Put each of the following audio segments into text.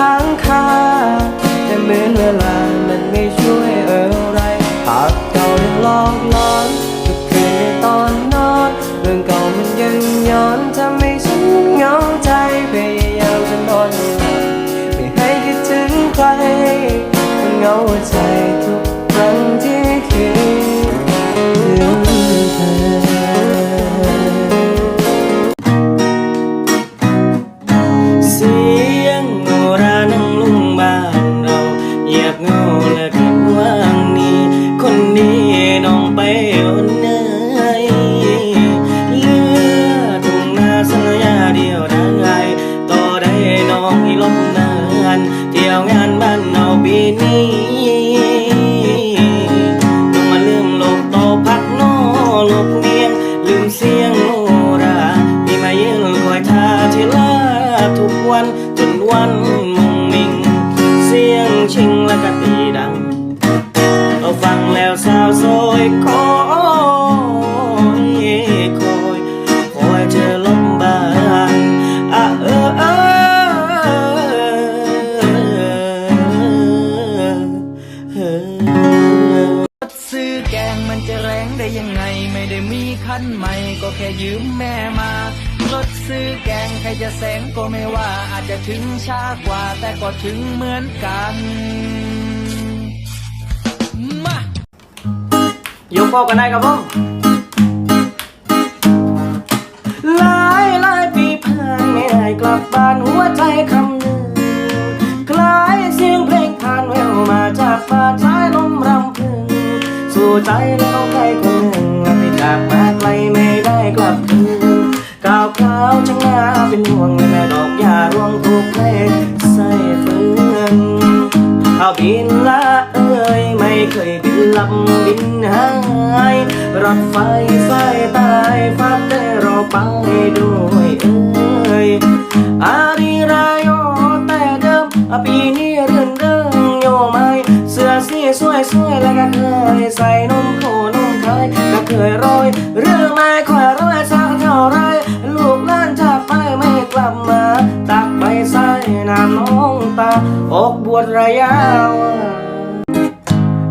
ค้างคาแต่เหมือนเวลามันไม่ช่วยอะไรภาพเก่ายังหลอกหลอนทุกคืนในตอนนอนเรื่องเก่ามันยังย้อนทำให้ฉันเหงาใจพยายามจะนอนไม่หลับไม่ให้คิดถึงใครมันเหงาใจ วันจนวันมุงมิง เสียงชิงและก็ตีดัง เอาฟังแล้วสาวโซยคอยคอยคอยเจอลมบานอะเออเออเออซื้อแกงมันจะแรงได้ยังไง ไม่ได้มีคันใหม่ก็แค่ยืมแม่มา รถซื้อแกงใครจะแสงก็ไม่ว่าอาจจะถึงช้ากว่า แต่ก็ถึงเหมือนกันมายกพอกันได้ครับผมหลายหลายปีผ่านไม่ได้กลับบ้านหัวใจคำหนึ่งคล้ายเสียงเพลงผ่านแววมาจากป่าชายลมรำพึง สู่ใจแล้วใครค บินละเอ้ยไม่เคยบินลำบินหายรถไฟสายตายฟ้าได้เรอไปด้วยเอ้ยอารีรายโยแต่เดิมปีนี้เรื่องเดิมโยไม่เสื้อสีสวยสวยแล้วก็เคยใส่นมโคนมไทยก็เคยโรยเรื่องไม่ค่อยร้อยสักเท่าไรลูกล้านจากไปไม่กลับมาตักใบใส่น้ำน้องตาอก วชระยาว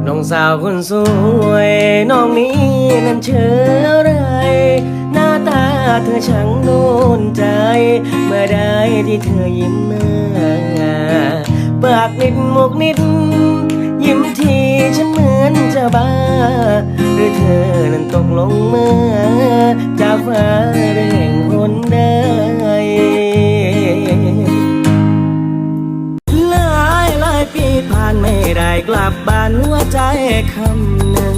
น้องสาวคนสวย น้องนี้นั้นเชื่อไรหน้าตาเธอช่างโดนใจ เมื่อใดที่เธอยิ้มมาปากนิดมุกนิด ยิ้มทีฉันเหมือนจะบ้า หรือเธอนั้นตกลงเมื่อจากฟ้า กลับบ้านหัวใจคำหนึ่ง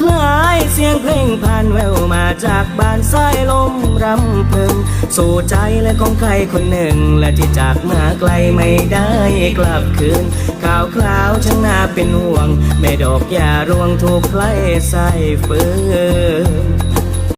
คล้ายเสียงเพลงผ่านแววมาจากบ้านสายลมรำพึง สู่ใจและของใครคนหนึ่ง และที่จากมาไกลไม่ได้กลับคืนข่าวคราวช่างน่าเป็นห่วง แม่ดอกยารวงถูกใครใส่เฟืน